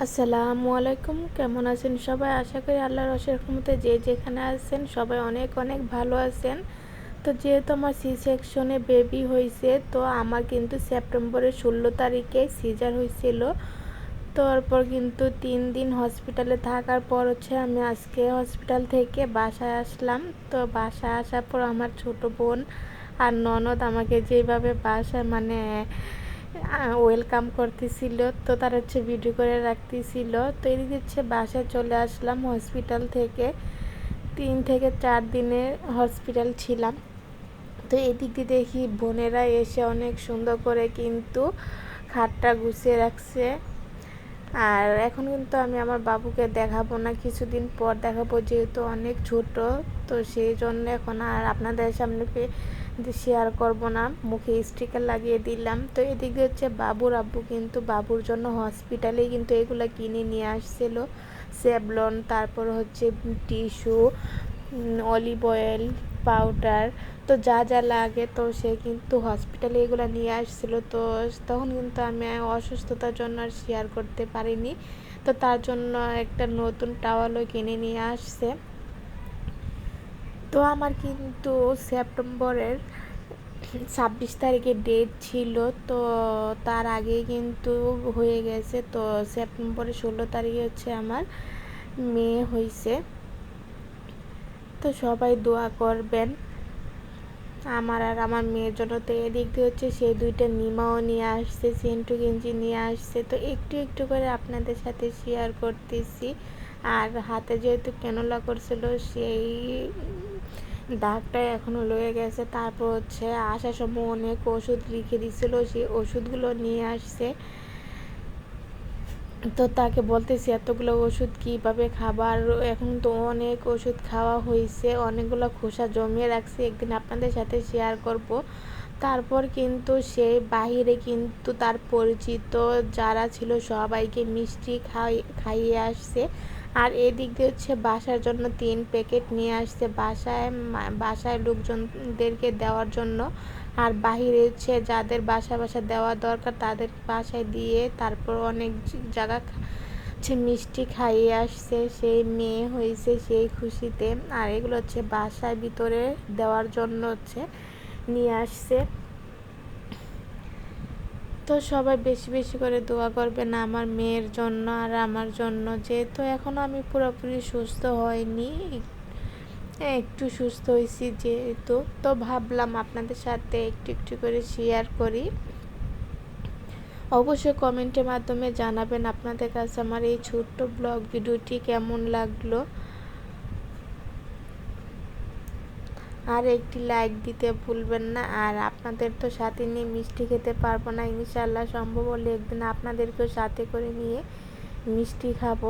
আসসালামু আলাইকুম। কেমন আছেন সবাই? আশা করি আল্লাহর রসের রহমতে যে যেখানে আছেন সবাই অনেক অনেক ভালো আছেন। তো যেহেতু আমার সি সেকশনে বেবি হয়েছে তো আমার কিন্তু সেপ্টেম্বরের ষোলো তারিখে সিজার হয়েছিল তারপর কিন্তু তিন দিন হসপিটালে থাকার পর হচ্ছে আমি আজকে হসপিটাল থেকে বাসায় আসলাম। তো বাসায় আসার পর আমার ছোট বোন আর ননদ আমাকে যেভাবে বাসায় মানে ওয়েলকাম করতেছিল। তো তার হচ্ছে ভিডিও করে রাখতেছিল। তো এদিক হচ্ছে বাসায় চলে আসলাম হসপিটাল থেকে। তিন থেকে চার দিনের হসপিটাল ছিলাম। তো এদিক দিয়ে দেখি বোনেরা এসে অনেক সুন্দর করে কিন্তু খাটটা গুছিয়ে রাখছে। আর এখন কিন্তু আমি আমার বাবুকে দেখাবো না, কিছুদিন পর দেখাবো, যেহেতু অনেক ছোট। তো সেই জন্য এখন আর আপনাদের সামনে শেয়ার করব না। মুখে স্টিকার লাগিয়ে দিলাম। তো এদিকে হচ্ছে বাবুর আব্বু কিন্তু বাবুর জন্য হসপিটালে কিন্তু এগুলো কিনে নিয়ে আসছিল। স্যাবলন তারপর হচ্ছে টিস্যু অলিভ অয়েল পাউডার তো যা যা লাগে তো সে কিন্তু হসপিটালে এগুলো নিয়ে আসছিল। তো তখন কিন্তু আমি অসুস্থতার জন্য আর শেয়ার করতে পারিনি। তো তার জন্য একটা নতুন টাওয়ালও কিনে নিয়ে আসছে। তো আমার কিন্তু সেপ্টেম্বরের ছাব্বিশ তারিখে ডেট ছিল, তো তার আগে কিন্তু হয়ে গেছে। তো সেপ্টেম্বরের ষোলো তারিখে হচ্ছে আমার মেয়ে হয়েছে তো সবাই দোয়া করবেন। আমার আর আমার মেয়ের জন্য তো এদিক দিয়ে হচ্ছে সেই দুইটা নিমাও নিয়ে আসছে, সেন্টু গেঞ্জি নিয়ে আসছে। তো একটু একটু করে আপনাদের সাথে শেয়ার করতেছি। আর হাতে যেহেতু কেনলা করছিল, সেই দাগটা এখনও লয়ে গেছে। তারপর হচ্ছে আসার সময় অনেক ওষুধ লিখে দিছিল সেই ওষুধগুলো নিয়ে আসছে। তো তাকে বলতেছি, এতগুলো ওষুধ কীভাবে খাবার এখন তো অনেক ওষুধ খাওয়া হয়েছে অনেকগুলো খোসা জমিয়ে রাখছি, একদিন আপনাদের সাথে শেয়ার করব। তারপর কিন্তু সে বাহিরে কিন্তু তার পরিচিত যারা ছিল সবাইকে মিষ্টি খাই, খাইয়ে আসছে। আর এদিক দিয়ে হচ্ছে বাসার জন্য তিন প্যাকেট নিয়ে আসছে বাসায় বাসায় লোকজনদেরকে দেওয়ার জন্য। আর বাহিরে হচ্ছে যাদের বাসা বাসা দেওয়া দরকার তাদের বাসায় দিয়ে তারপর অনেক জায়গা হচ্ছে মিষ্টি খাইয়ে আসছে। সেই মেয়ে হয়েছে সেই খুশিতে। আর এগুলো হচ্ছে বাসায় ভিতরে দেওয়ার জন্য হচ্ছে নিয়ে আসছে। তো সবাই বেশি বেশি করে দোয়া করবেন আমার মেয়ের জন্য আর আমার জন্য। যেহেতু এখনও আমি পুরোপুরি সুস্থ হয়নি, একটু সুস্থ হয়েছি যেহেতু। তো ভাবলাম আপনাদের সাথে একটু একটু করে শেয়ার করি। অবশ্যই কমেন্টের মাধ্যমে জানাবেন আপনাদের কাছে আমার এই ছোট্ট ব্লগ ভিডিওটি কেমন লাগল। আর একটি লাইক দিতে ভুলবেন না। আর আপনাদের তো সাথে নিয়ে মিষ্টি খেতে পারব না। ইনশাল্লাহ সম্ভব হলে একদিন আপনাদেরকেও সাথে করে নিয়ে মিষ্টি খাব।